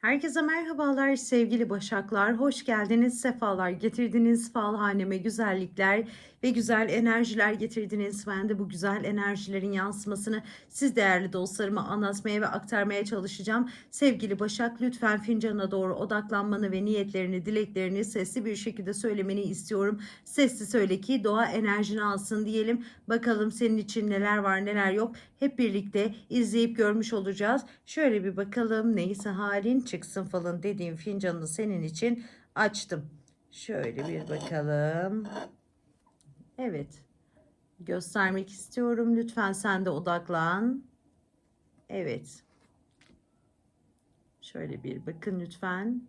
Herkese merhabalar sevgili Başaklar. Hoş geldiniz, sefalar getirdiniz. Fal haneme güzellikler ve güzel enerjiler getirdiniz. Ben de bu güzel enerjilerin yansımasını siz değerli dostlarıma anlatmaya ve aktarmaya çalışacağım. Sevgili Başak lütfen fincana doğru odaklanmanı ve niyetlerini, dileklerini sesli bir şekilde söylemeni istiyorum. Sesli söyle ki doğa enerjini alsın diyelim. Bakalım senin için neler var neler yok. Hep birlikte izleyip görmüş olacağız. Şöyle bir bakalım neyse halin çıksın falan dediğim fincanını senin için açtım. Şöyle bir bakalım. Evet. Göstermek istiyorum. Lütfen sen de odaklan. Evet. Şöyle bir bakın lütfen.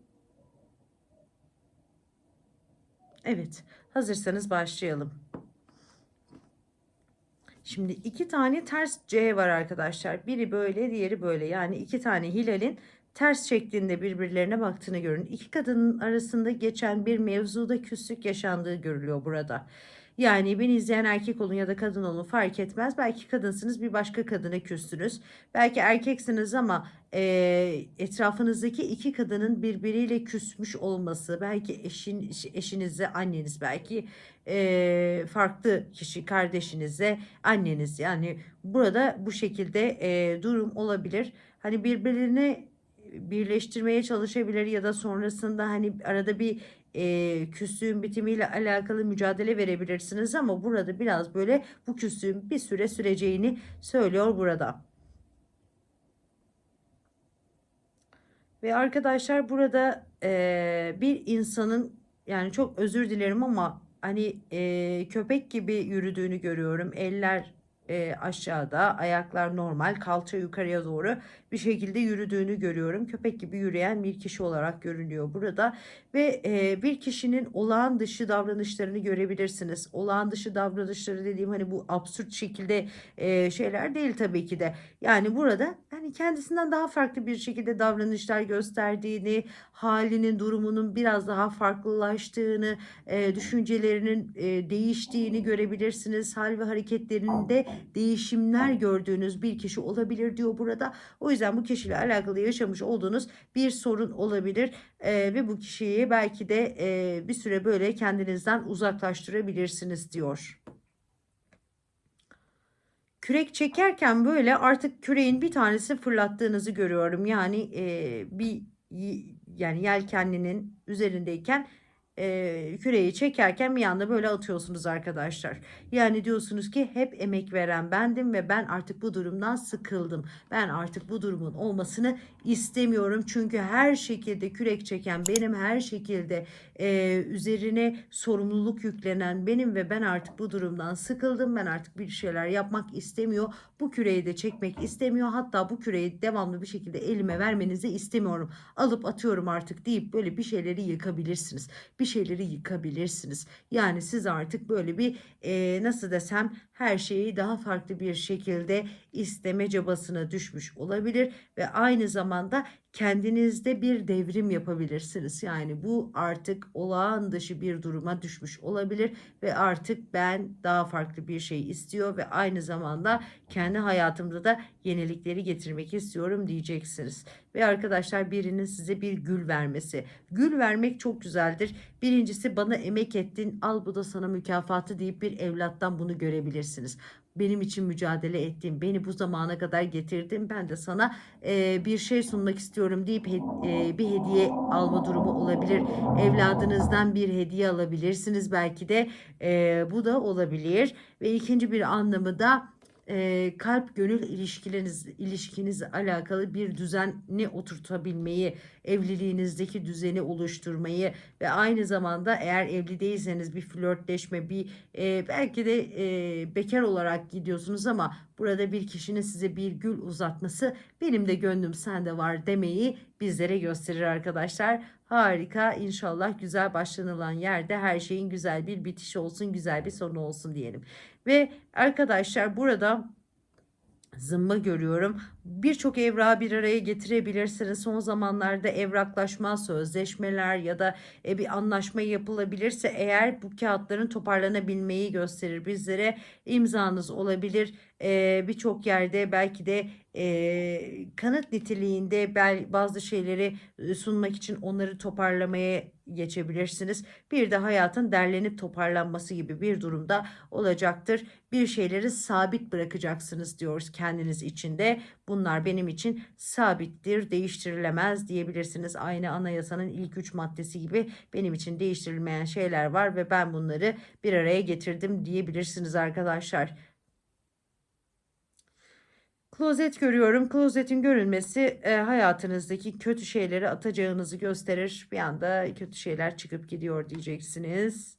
Evet. Hazırsanız başlayalım. Şimdi iki tane ters C var arkadaşlar. Biri böyle, diğeri böyle. Yani iki tane hilalin ters şeklinde birbirlerine baktığını görün. İki kadının arasında geçen bir mevzuda küslük yaşandığı görülüyor burada. Yani beni izleyen erkek olun ya da kadın olun fark etmez. Belki kadınsınız bir başka kadına küstünüz. Belki erkeksiniz ama e, etrafınızdaki iki kadının birbiriyle küsmüş olması. Belki eşin eşinizle anneniz belki e, farklı kişi kardeşinizle anneniz. Yani burada bu şekilde e, durum olabilir. Hani birbirine birleştirmeye çalışabilir ya da sonrasında hani arada bir e, küslüğün bitimiyle alakalı mücadele verebilirsiniz ama burada biraz böyle bu küslüğün bir süre süreceğini söylüyor burada. Ve arkadaşlar burada e, bir insanın yani çok özür dilerim ama hani e, köpek gibi yürüdüğünü görüyorum. Eller e, aşağıda, ayaklar normal, kalça yukarıya doğru bir şekilde yürüdüğünü görüyorum. Köpek gibi yürüyen bir kişi olarak görünüyor burada ve e, bir kişinin olağan dışı davranışlarını görebilirsiniz. Olağan dışı davranışları dediğim hani bu absürt şekilde e, şeyler değil tabii ki de. Yani burada hani kendisinden daha farklı bir şekilde davranışlar gösterdiğini, halinin, durumunun biraz daha farklılaştığını, e, düşüncelerinin e, değiştiğini görebilirsiniz. Hal ve hareketlerinde değişimler gördüğünüz bir kişi olabilir diyor burada. O yüzden bu kişiyle alakalı yaşamış olduğunuz bir sorun olabilir e, ve bu kişiyi belki de e, bir süre böyle kendinizden uzaklaştırabilirsiniz diyor. Kürek çekerken böyle artık küreğin bir tanesi fırlattığınızı görüyorum. Yani e, bir yani yelkenlinin üzerindeyken e, küreği çekerken bir anda böyle atıyorsunuz arkadaşlar. Yani diyorsunuz ki hep emek veren bendim ve ben artık bu durumdan sıkıldım. Ben artık bu durumun olmasını istemiyorum. Çünkü her şekilde kürek çeken benim her şekilde e, üzerine sorumluluk yüklenen benim ve ben artık bu durumdan sıkıldım. Ben artık bir şeyler yapmak istemiyor. Bu küreği de çekmek istemiyor. Hatta bu küreği devamlı bir şekilde elime vermenizi istemiyorum. Alıp atıyorum artık deyip böyle bir şeyleri yıkabilirsiniz. Bir şeyleri yıkabilirsiniz. Yani siz artık böyle bir e, nasıl desem her şeyi daha farklı bir şekilde isteme cabasına düşmüş olabilir ve aynı zamanda kendinizde bir devrim yapabilirsiniz. Yani bu artık olağan dışı bir duruma düşmüş olabilir ve artık ben daha farklı bir şey istiyor ve aynı zamanda kendi hayatımda da yenilikleri getirmek istiyorum diyeceksiniz. Ve arkadaşlar birinin size bir gül vermesi. Gül vermek çok güzeldir. Birincisi bana emek ettin al bu da sana mükafatı deyip bir evlattan bunu görebilirsiniz benim için mücadele ettin, beni bu zamana kadar getirdin. Ben de sana e, bir şey sunmak istiyorum deyip he, e, bir hediye alma durumu olabilir. Evladınızdan bir hediye alabilirsiniz belki de e, bu da olabilir. Ve ikinci bir anlamı da e, kalp gönül ilişkileriniz ilişkinizle alakalı bir düzeni oturtabilmeyi, evliliğinizdeki düzeni oluşturmayı ve aynı zamanda eğer evli değilseniz bir flörtleşme, bir e, belki de e, bekar olarak gidiyorsunuz ama burada bir kişinin size bir gül uzatması benim de gönlüm sende var demeyi bizlere gösterir arkadaşlar. Harika inşallah güzel başlanılan yerde her şeyin güzel bir bitişi olsun, güzel bir sonu olsun diyelim. Ve arkadaşlar burada zımba görüyorum. birçok evrağı bir araya getirebilirsiniz. Son zamanlarda evraklaşma, sözleşmeler ya da e, bir anlaşma yapılabilirse eğer bu kağıtların toparlanabilmeyi gösterir bizlere. imzanız olabilir. E, birçok yerde belki de e, kanıt niteliğinde bazı şeyleri e, sunmak için onları toparlamaya geçebilirsiniz. Bir de hayatın derlenip toparlanması gibi bir durumda olacaktır. Bir şeyleri sabit bırakacaksınız diyoruz kendiniz içinde. Bunlar benim için sabittir, değiştirilemez diyebilirsiniz. Aynı anayasanın ilk üç maddesi gibi benim için değiştirilmeyen şeyler var ve ben bunları bir araya getirdim diyebilirsiniz arkadaşlar. Klozet görüyorum. Klozetin görünmesi e, hayatınızdaki kötü şeyleri atacağınızı gösterir. Bir anda kötü şeyler çıkıp gidiyor diyeceksiniz.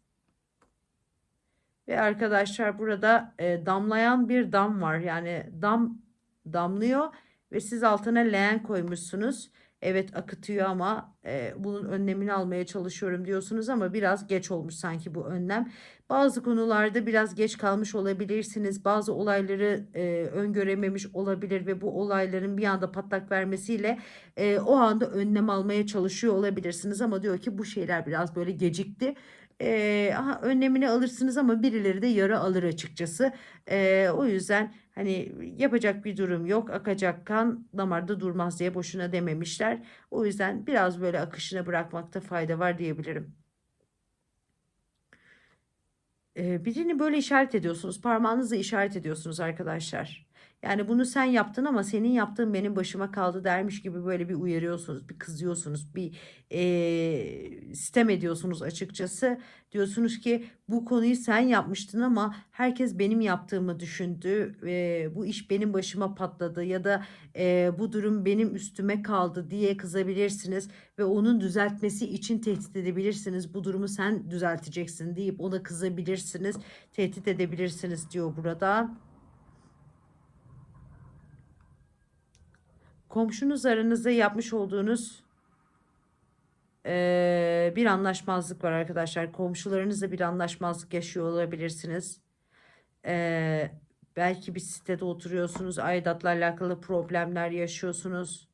Ve arkadaşlar burada e, damlayan bir dam var. Yani dam damlıyor ve siz altına leğen koymuşsunuz. Evet akıtıyor ama e, bunun önlemini almaya çalışıyorum diyorsunuz ama biraz geç olmuş sanki bu önlem. Bazı konularda biraz geç kalmış olabilirsiniz. Bazı olayları e, öngörememiş olabilir ve bu olayların bir anda patlak vermesiyle e, o anda önlem almaya çalışıyor olabilirsiniz. Ama diyor ki bu şeyler biraz böyle gecikti. E, aha, önlemini alırsınız ama birileri de yara alır açıkçası. E, o yüzden hani yapacak bir durum yok. Akacak kan damarda durmaz diye boşuna dememişler. O yüzden biraz böyle akışına bırakmakta fayda var diyebilirim. Ee, birini böyle işaret ediyorsunuz. Parmağınızla işaret ediyorsunuz arkadaşlar. Yani bunu sen yaptın ama senin yaptığın benim başıma kaldı dermiş gibi böyle bir uyarıyorsunuz, bir kızıyorsunuz, bir e, sitem ediyorsunuz açıkçası. Diyorsunuz ki bu konuyu sen yapmıştın ama herkes benim yaptığımı düşündü. E, bu iş benim başıma patladı ya da e, bu durum benim üstüme kaldı diye kızabilirsiniz ve onun düzeltmesi için tehdit edebilirsiniz. Bu durumu sen düzelteceksin deyip ona kızabilirsiniz, tehdit edebilirsiniz diyor burada. Komşunuz aranızda yapmış olduğunuz e, bir anlaşmazlık var arkadaşlar. Komşularınızla bir anlaşmazlık yaşıyor olabilirsiniz. E, belki bir sitede oturuyorsunuz. Aidatla alakalı problemler yaşıyorsunuz.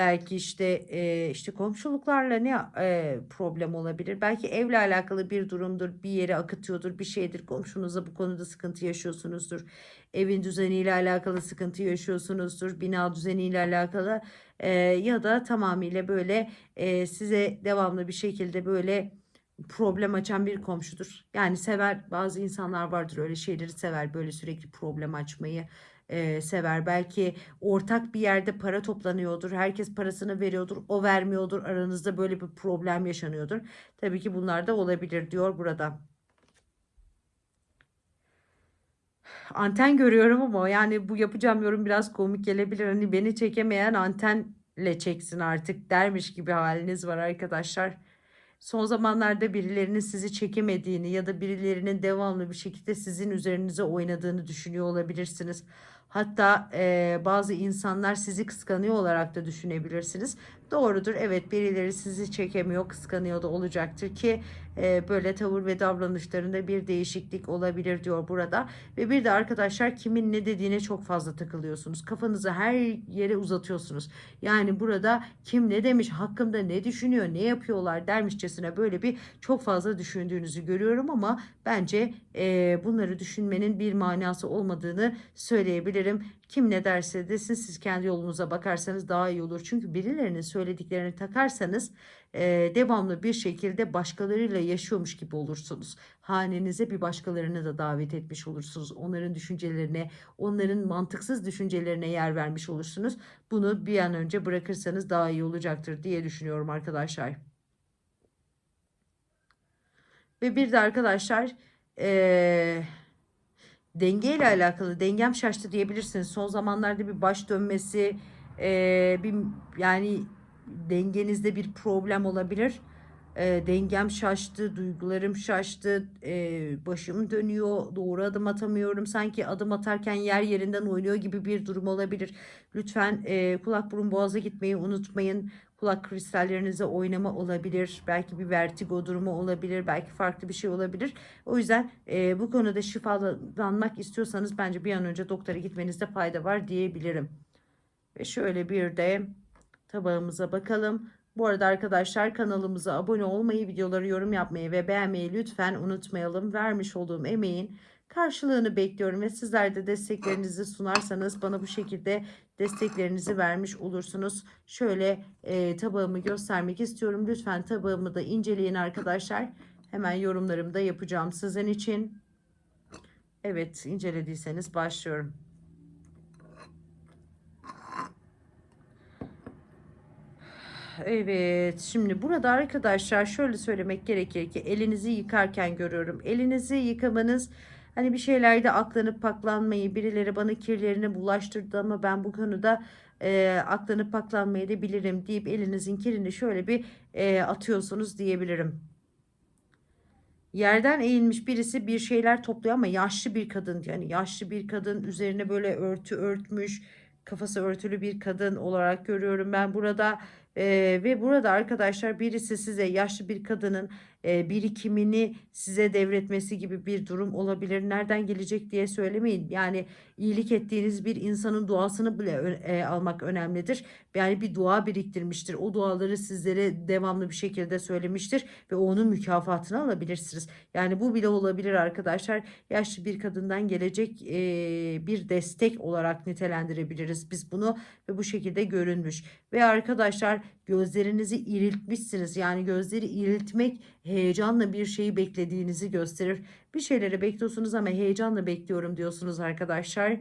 Belki işte e, işte komşuluklarla ne e, problem olabilir? Belki evle alakalı bir durumdur, bir yere akıtıyordur, bir şeydir. Komşunuzla bu konuda sıkıntı yaşıyorsunuzdur. Evin düzeniyle alakalı sıkıntı yaşıyorsunuzdur. Bina düzeniyle alakalı e, ya da tamamıyla böyle e, size devamlı bir şekilde böyle problem açan bir komşudur. Yani sever bazı insanlar vardır öyle şeyleri sever böyle sürekli problem açmayı e, sever. Belki ortak bir yerde para toplanıyordur. Herkes parasını veriyordur. O vermiyordur. Aranızda böyle bir problem yaşanıyordur. Tabii ki bunlar da olabilir diyor burada. Anten görüyorum ama yani bu yapacağım yorum biraz komik gelebilir. Hani beni çekemeyen antenle çeksin artık dermiş gibi haliniz var arkadaşlar. Son zamanlarda birilerinin sizi çekemediğini ya da birilerinin devamlı bir şekilde sizin üzerinize oynadığını düşünüyor olabilirsiniz. Hatta e, bazı insanlar sizi kıskanıyor olarak da düşünebilirsiniz. Doğrudur evet birileri sizi çekemiyor kıskanıyor da olacaktır ki e, böyle tavır ve davranışlarında bir değişiklik olabilir diyor burada. Ve bir de arkadaşlar kimin ne dediğine çok fazla takılıyorsunuz. Kafanızı her yere uzatıyorsunuz. Yani burada kim ne demiş hakkımda ne düşünüyor ne yapıyorlar dermişçesine böyle bir çok fazla düşündüğünüzü görüyorum ama bence e, bunları düşünmenin bir manası olmadığını söyleyebilirim. Kim ne derse desin siz kendi yolunuza bakarsanız daha iyi olur. Çünkü birilerinin söylediklerini takarsanız e, devamlı bir şekilde başkalarıyla yaşıyormuş gibi olursunuz. Hanenize bir başkalarını da davet etmiş olursunuz. Onların düşüncelerine, onların mantıksız düşüncelerine yer vermiş olursunuz. Bunu bir an önce bırakırsanız daha iyi olacaktır diye düşünüyorum arkadaşlar. Ve bir de arkadaşlar eee denge ile alakalı dengem şaştı diyebilirsiniz. Son zamanlarda bir baş dönmesi, e, bir yani dengenizde bir problem olabilir. E, dengem şaştı, duygularım şaştı, e, başım dönüyor, doğru adım atamıyorum. Sanki adım atarken yer yerinden oynuyor gibi bir durum olabilir. Lütfen e, kulak burun boğaza gitmeyi unutmayın. Kulak kristallerinize oynama olabilir. Belki bir vertigo durumu olabilir. Belki farklı bir şey olabilir. O yüzden e, bu konuda şifalanmak istiyorsanız bence bir an önce doktora gitmenizde fayda var diyebilirim. Ve şöyle bir de tabağımıza bakalım. Bu arada arkadaşlar kanalımıza abone olmayı, videoları yorum yapmayı ve beğenmeyi lütfen unutmayalım. Vermiş olduğum emeğin karşılığını bekliyorum ve sizler de desteklerinizi sunarsanız bana bu şekilde desteklerinizi vermiş olursunuz. Şöyle e, tabağımı göstermek istiyorum. Lütfen tabağımı da inceleyin arkadaşlar. Hemen yorumlarımı da yapacağım sizin için. Evet incelediyseniz başlıyorum. Evet, şimdi burada arkadaşlar şöyle söylemek gerekir ki elinizi yıkarken görüyorum. Elinizi yıkamanız hani bir şeylerde aklanıp paklanmayı, birileri bana kirlerini bulaştırdı ama ben bu konuda e, aklanıp paklanmayı da bilirim deyip elinizin kirini şöyle bir e, atıyorsunuz diyebilirim. Yerden eğilmiş birisi bir şeyler topluyor ama yaşlı bir kadın yani yaşlı bir kadın üzerine böyle örtü örtmüş kafası örtülü bir kadın olarak görüyorum ben burada Eee, ve burada arkadaşlar birisi size yaşlı bir kadının eee, birikimini size devretmesi gibi bir durum olabilir. Nereden gelecek diye söylemeyin. Yani iyilik ettiğiniz bir insanın duasını bile e, almak önemlidir. Yani bir dua biriktirmiştir. O duaları sizlere devamlı bir şekilde söylemiştir ve onun mükafatını alabilirsiniz. Yani bu bile olabilir arkadaşlar. Yaşlı bir kadından gelecek eee, bir destek olarak nitelendirebiliriz biz bunu ve bu şekilde görünmüş. Ve arkadaşlar gözlerinizi iriltmişsiniz. Yani gözleri iriltmek heyecanla bir şeyi beklediğinizi gösterir. Bir şeyleri bekliyorsunuz ama heyecanla bekliyorum diyorsunuz arkadaşlar.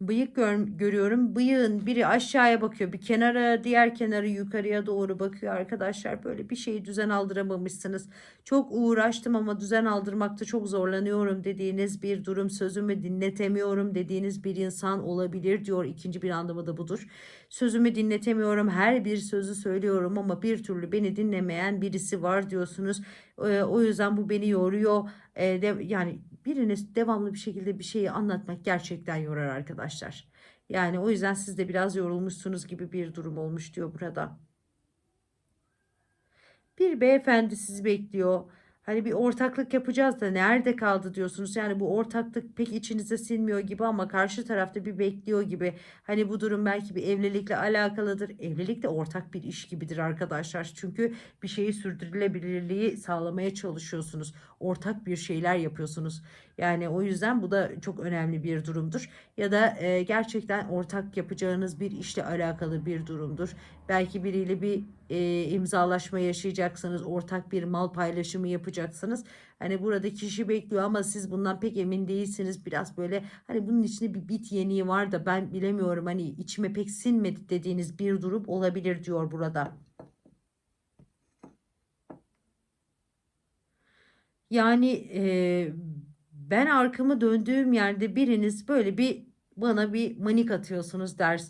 Bıyık gör, görüyorum. Bıyığın biri aşağıya bakıyor. Bir kenara, diğer kenarı yukarıya doğru bakıyor arkadaşlar. Böyle bir şeyi düzen aldıramamışsınız. Çok uğraştım ama düzen aldırmakta çok zorlanıyorum dediğiniz bir durum. Sözümü dinletemiyorum dediğiniz bir insan olabilir diyor. İkinci bir anlamı da budur. Sözümü dinletemiyorum. Her bir sözü söylüyorum ama bir türlü beni dinlemeyen birisi var diyorsunuz. O yüzden bu beni yoruyor. Yani biriniz devamlı bir şekilde bir şeyi anlatmak gerçekten yorar arkadaşlar. Yani o yüzden siz de biraz yorulmuşsunuz gibi bir durum olmuş diyor burada. Bir beyefendi sizi bekliyor. Hani bir ortaklık yapacağız da nerede kaldı diyorsunuz. Yani bu ortaklık pek içinize sinmiyor gibi ama karşı tarafta bir bekliyor gibi. Hani bu durum belki bir evlilikle alakalıdır. Evlilik de ortak bir iş gibidir arkadaşlar. Çünkü bir şeyi sürdürülebilirliği sağlamaya çalışıyorsunuz. Ortak bir şeyler yapıyorsunuz. Yani o yüzden bu da çok önemli bir durumdur. Ya da e, gerçekten ortak yapacağınız bir işle alakalı bir durumdur. Belki biriyle bir e, imzalaşma yaşayacaksınız. Ortak bir mal paylaşımı yapacaksınız. Hani burada kişi bekliyor ama siz bundan pek emin değilsiniz. Biraz böyle hani bunun içinde bir bit yeniği var da ben bilemiyorum. Hani içime pek sinmedi dediğiniz bir durum olabilir diyor burada. Yani e, ben arkamı döndüğüm yerde biriniz böyle bir bana bir manik atıyorsunuz der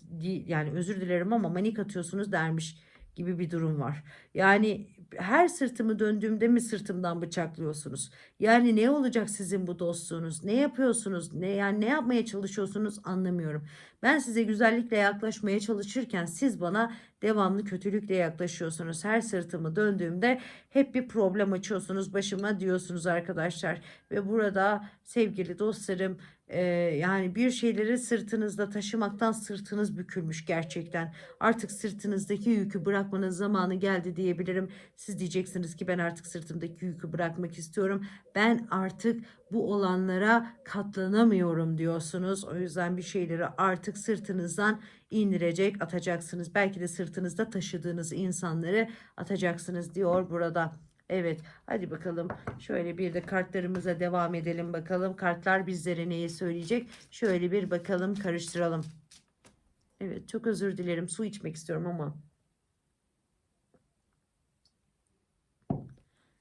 yani özür dilerim ama manik atıyorsunuz dermiş gibi bir durum var. Yani her sırtımı döndüğümde mi sırtımdan bıçaklıyorsunuz? Yani ne olacak sizin bu dostluğunuz? Ne yapıyorsunuz? Ne yani ne yapmaya çalışıyorsunuz anlamıyorum. Ben size güzellikle yaklaşmaya çalışırken siz bana devamlı kötülükle yaklaşıyorsunuz. Her sırtımı döndüğümde hep bir problem açıyorsunuz başıma diyorsunuz arkadaşlar. Ve burada sevgili dostlarım e, yani bir şeyleri sırtınızda taşımaktan sırtınız bükülmüş gerçekten. Artık sırtınızdaki yükü bırakmanın zamanı geldi diyebilirim. Siz diyeceksiniz ki ben artık sırtımdaki yükü bırakmak istiyorum. Ben artık bu olanlara katlanamıyorum diyorsunuz. O yüzden bir şeyleri artık sırtınızdan indirecek, atacaksınız. Belki de sırtınızda taşıdığınız insanları atacaksınız diyor burada. Evet, hadi bakalım. Şöyle bir de kartlarımıza devam edelim bakalım. Kartlar bizlere neyi söyleyecek? Şöyle bir bakalım, karıştıralım. Evet, çok özür dilerim. Su içmek istiyorum ama.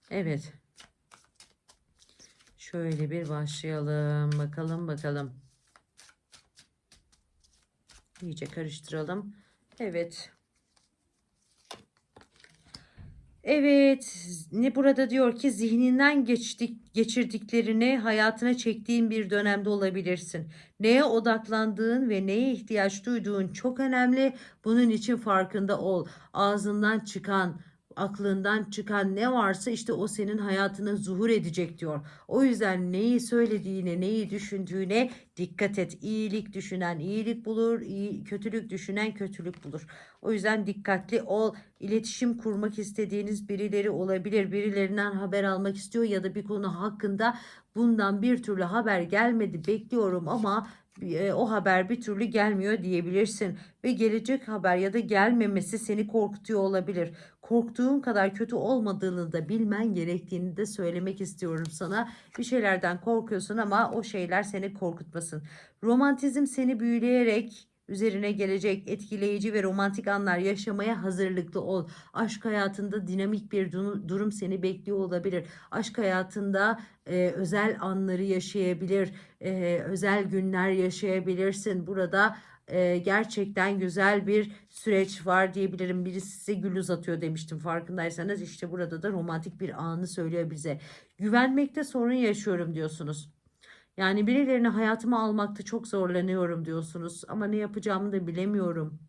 Evet. Şöyle bir başlayalım. Bakalım bakalım. İyice karıştıralım. Evet. Evet, ne burada diyor ki zihninden geçtik, geçirdiklerini hayatına çektiğin bir dönemde olabilirsin. Neye odaklandığın ve neye ihtiyaç duyduğun çok önemli. Bunun için farkında ol. Ağzından çıkan aklından çıkan ne varsa işte o senin hayatına zuhur edecek diyor. O yüzden neyi söylediğine, neyi düşündüğüne dikkat et. İyilik düşünen iyilik bulur, iyi, kötülük düşünen kötülük bulur. O yüzden dikkatli ol. İletişim kurmak istediğiniz birileri olabilir. Birilerinden haber almak istiyor ya da bir konu hakkında bundan bir türlü haber gelmedi bekliyorum ama o haber bir türlü gelmiyor diyebilirsin ve gelecek haber ya da gelmemesi seni korkutuyor olabilir. Korktuğun kadar kötü olmadığını da bilmen gerektiğini de söylemek istiyorum sana. Bir şeylerden korkuyorsun ama o şeyler seni korkutmasın. Romantizm seni büyüleyerek üzerine gelecek etkileyici ve romantik anlar yaşamaya hazırlıklı ol. Aşk hayatında dinamik bir du- durum seni bekliyor olabilir. Aşk hayatında e, özel anları yaşayabilir, e, özel günler yaşayabilirsin. Burada e, gerçekten güzel bir süreç var diyebilirim. Birisi size gül uzatıyor demiştim farkındaysanız. işte burada da romantik bir anı söylüyor bize. Güvenmekte sorun yaşıyorum diyorsunuz. Yani birilerini hayatıma almakta çok zorlanıyorum diyorsunuz ama ne yapacağımı da bilemiyorum.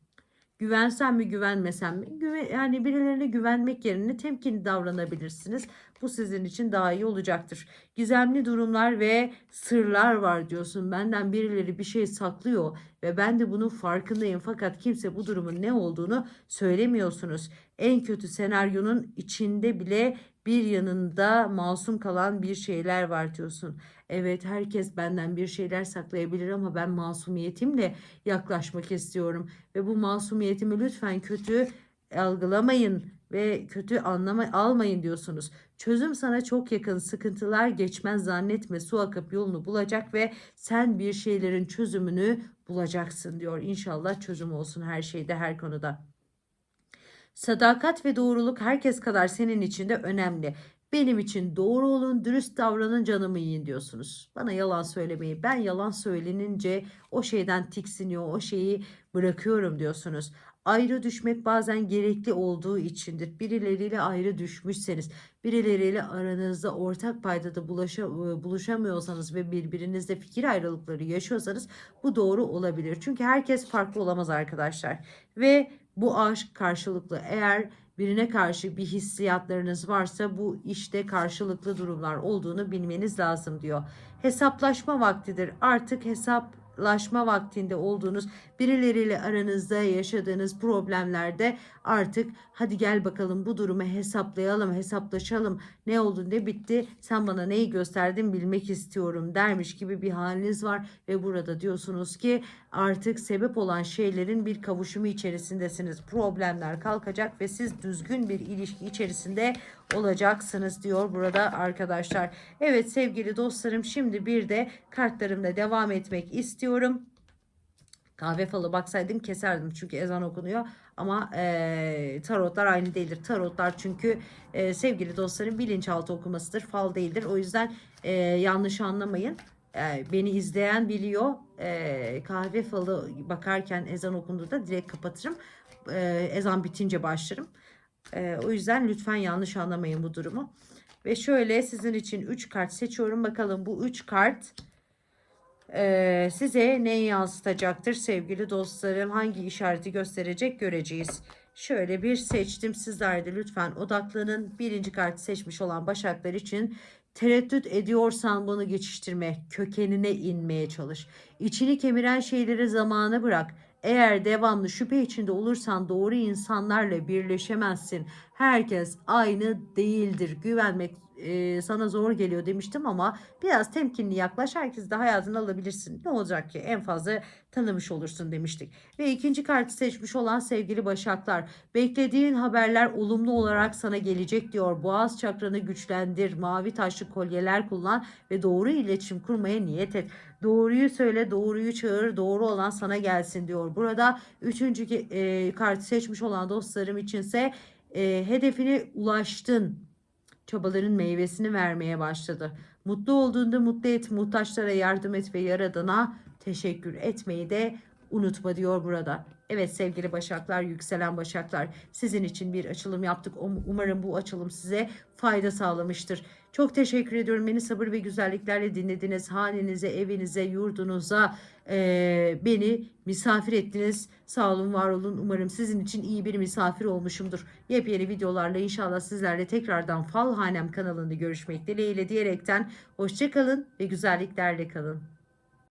Güvensem mi güvenmesem mi? Güve, yani birilerine güvenmek yerine temkinli davranabilirsiniz. Bu sizin için daha iyi olacaktır. Gizemli durumlar ve sırlar var diyorsun. Benden birileri bir şey saklıyor ve ben de bunun farkındayım. Fakat kimse bu durumun ne olduğunu söylemiyorsunuz. En kötü senaryonun içinde bile bir yanında masum kalan bir şeyler var diyorsun. Evet herkes benden bir şeyler saklayabilir ama ben masumiyetimle yaklaşmak istiyorum. Ve bu masumiyetimi lütfen kötü algılamayın ve kötü anlama almayın diyorsunuz. Çözüm sana çok yakın sıkıntılar geçmez zannetme su akıp yolunu bulacak ve sen bir şeylerin çözümünü bulacaksın diyor. İnşallah çözüm olsun her şeyde her konuda. Sadakat ve doğruluk herkes kadar senin için de önemli. Benim için doğru olun, dürüst davranın, canımı yiyin diyorsunuz. Bana yalan söylemeyi, ben yalan söylenince o şeyden tiksiniyor, o şeyi bırakıyorum diyorsunuz. Ayrı düşmek bazen gerekli olduğu içindir. Birileriyle ayrı düşmüşseniz, birileriyle aranızda ortak paydada bulaşa, buluşamıyorsanız ve birbirinizde fikir ayrılıkları yaşıyorsanız bu doğru olabilir. Çünkü herkes farklı olamaz arkadaşlar. Ve bu aşk karşılıklı. Eğer birine karşı bir hissiyatlarınız varsa bu işte karşılıklı durumlar olduğunu bilmeniz lazım diyor. Hesaplaşma vaktidir. Artık hesaplaşma vaktinde olduğunuz birileriyle aranızda yaşadığınız problemlerde artık hadi gel bakalım bu durumu hesaplayalım, hesaplaşalım. Ne oldu, ne bitti? Sen bana neyi gösterdin bilmek istiyorum dermiş gibi bir haliniz var ve burada diyorsunuz ki artık sebep olan şeylerin bir kavuşumu içerisindesiniz. Problemler kalkacak ve siz düzgün bir ilişki içerisinde olacaksınız diyor burada arkadaşlar. Evet sevgili dostlarım şimdi bir de kartlarımla devam etmek istiyorum. Kahve falı baksaydım keserdim çünkü ezan okunuyor. Ama e, tarotlar aynı değildir. Tarotlar çünkü e, sevgili dostlarım bilinçaltı okumasıdır. Fal değildir. O yüzden e, yanlış anlamayın. E, beni izleyen biliyor. E, kahve falı bakarken ezan okunduğunda direkt kapatırım. E, ezan bitince başlarım. E, o yüzden lütfen yanlış anlamayın bu durumu. Ve şöyle sizin için 3 kart seçiyorum. Bakalım bu 3 kart ee, size neyi yansıtacaktır sevgili dostlarım? Hangi işareti gösterecek göreceğiz. Şöyle bir seçtim. Sizler de lütfen odaklanın. Birinci kartı seçmiş olan başaklar için tereddüt ediyorsan bunu geçiştirme. Kökenine inmeye çalış. İçini kemiren şeyleri zamana bırak. Eğer devamlı şüphe içinde olursan doğru insanlarla birleşemezsin. Herkes aynı değildir. Güvenmek e, sana zor geliyor demiştim ama biraz temkinli yaklaş. Herkes de hayatını alabilirsin. Ne olacak ki? En fazla tanımış olursun demiştik. Ve ikinci kartı seçmiş olan sevgili Başaklar. Beklediğin haberler olumlu olarak sana gelecek diyor. Boğaz çakranı güçlendir. Mavi taşlı kolyeler kullan ve doğru iletişim kurmaya niyet et. Doğruyu söyle, doğruyu çağır, doğru olan sana gelsin diyor. Burada üçüncü e, kartı seçmiş olan dostlarım içinse e, hedefine ulaştın. Çabaların meyvesini vermeye başladı. Mutlu olduğunda mutlu et, muhtaçlara yardım et ve yaradana teşekkür etmeyi de unutma diyor burada. Evet sevgili Başaklar, yükselen Başaklar sizin için bir açılım yaptık. Um- Umarım bu açılım size fayda sağlamıştır. Çok teşekkür ediyorum. Beni sabır ve güzelliklerle dinlediniz. Hanenize, evinize, yurdunuza eee, beni misafir ettiniz. Sağ olun, var olun. Umarım sizin için iyi bir misafir olmuşumdur. Yepyeni videolarla inşallah sizlerle tekrardan Fal Hanem kanalında görüşmek dileğiyle diyerekten hoşçakalın ve güzelliklerle kalın.